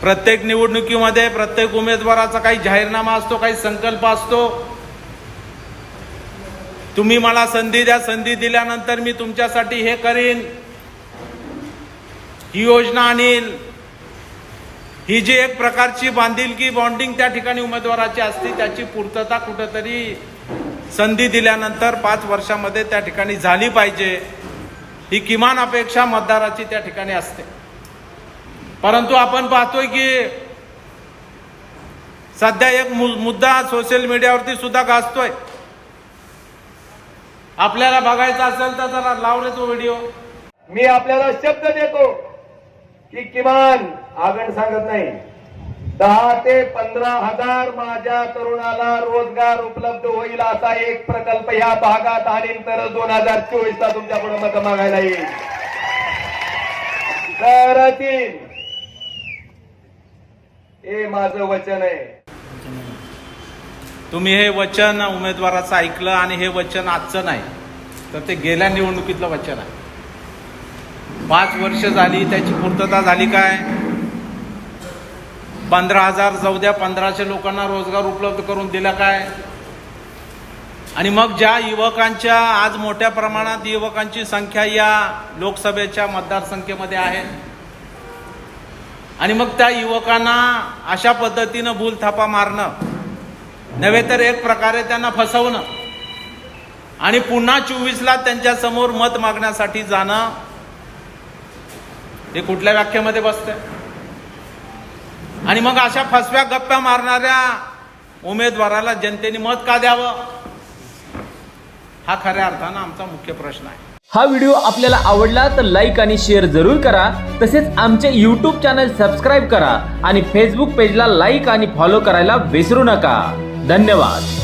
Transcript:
प्रत्येक निवडणुकीमध्ये प्रत्येक उमेदवाराचा काही जाहीरनामा असतो काही संकल्प असतो. तुम्ही मला संधी द्या संधी दिल्यानंतर मी तुमच्यासाठी हे करीन. ही योजना आणील. ही जी एक प्रकारची बांधिलकी बॉन्डिंग त्या ठिकाणी उमेदवाराची असते त्याची पूर्तता कुठंतरी संधी दिल्यानंतर पाच वर्षामध्ये त्या ठिकाणी झाली पाहिजे. ही किमान अपेक्षा मतदाराची त्या ठिकाणी असते. परंतु आपण पाहतोय की सध्या एक मु- मुद्दा सोशल मीडियावरती सुद्धा गाजतोय. आपल्याला बघायचा असेल तर जरा लाव रे तो व्हिडिओ मी आपल्याला शब्द देतो की किमान आगण सांगत नाही. दहा ते पंधरा हजार माझ्या तरुणाला रोजगार उपलब्ध होईल असा एक प्रकल्प ह्या भागात आणीन तर दोन हजार चोवीस ला तुमच्याकडून मत मागायला येईल. तर तीन हे माझं वचन आहे. तुम्ही हे वचन उमेदवाराचं ऐकलं आणि हे वचन आजचं नाही तर ते गेल्या निवडणुकीतलं वचन आहे. पाच वर्ष झाली त्याची पूर्तता झाली काय? पंधरा हजार जाऊ द्या पंधराशे लोकांना रोजगार उपलब्ध करून दिला काय? आणि मग ज्या युवकांच्या आज मोठ्या प्रमाणात युवकांची संख्या या लोकसभेच्या मतदारसंख्येमध्ये आहे आणि मग त्या युवकांना अशा पद्धतीनं भूलथापा मारणं. नव्हे तर एक प्रकारे त्यांना फसवणं. आणि पुन्हा चोवीसला त्यांच्यासमोर मत मागण्यासाठी जाणं हे कुठल्या व्याख्येमध्ये बसतंय? आणि मग अशा फसव्या गप्प्या मारणाऱ्या उमेदवाराला जनतेने मत का द्यावं? हा खऱ्या अर्थानं आमचा मुख्य प्रश्न आहे. हा व्हिडिओ आपल्याला आवडला तर लाईक आणि शेअर जरूर करा. तसेच आमचे यूट्यूब चॅनल सबस्क्राईब करा आणि फेसबुक पेजला लाईक आणि फॉलो करायला विसरू नका. धन्यवाद.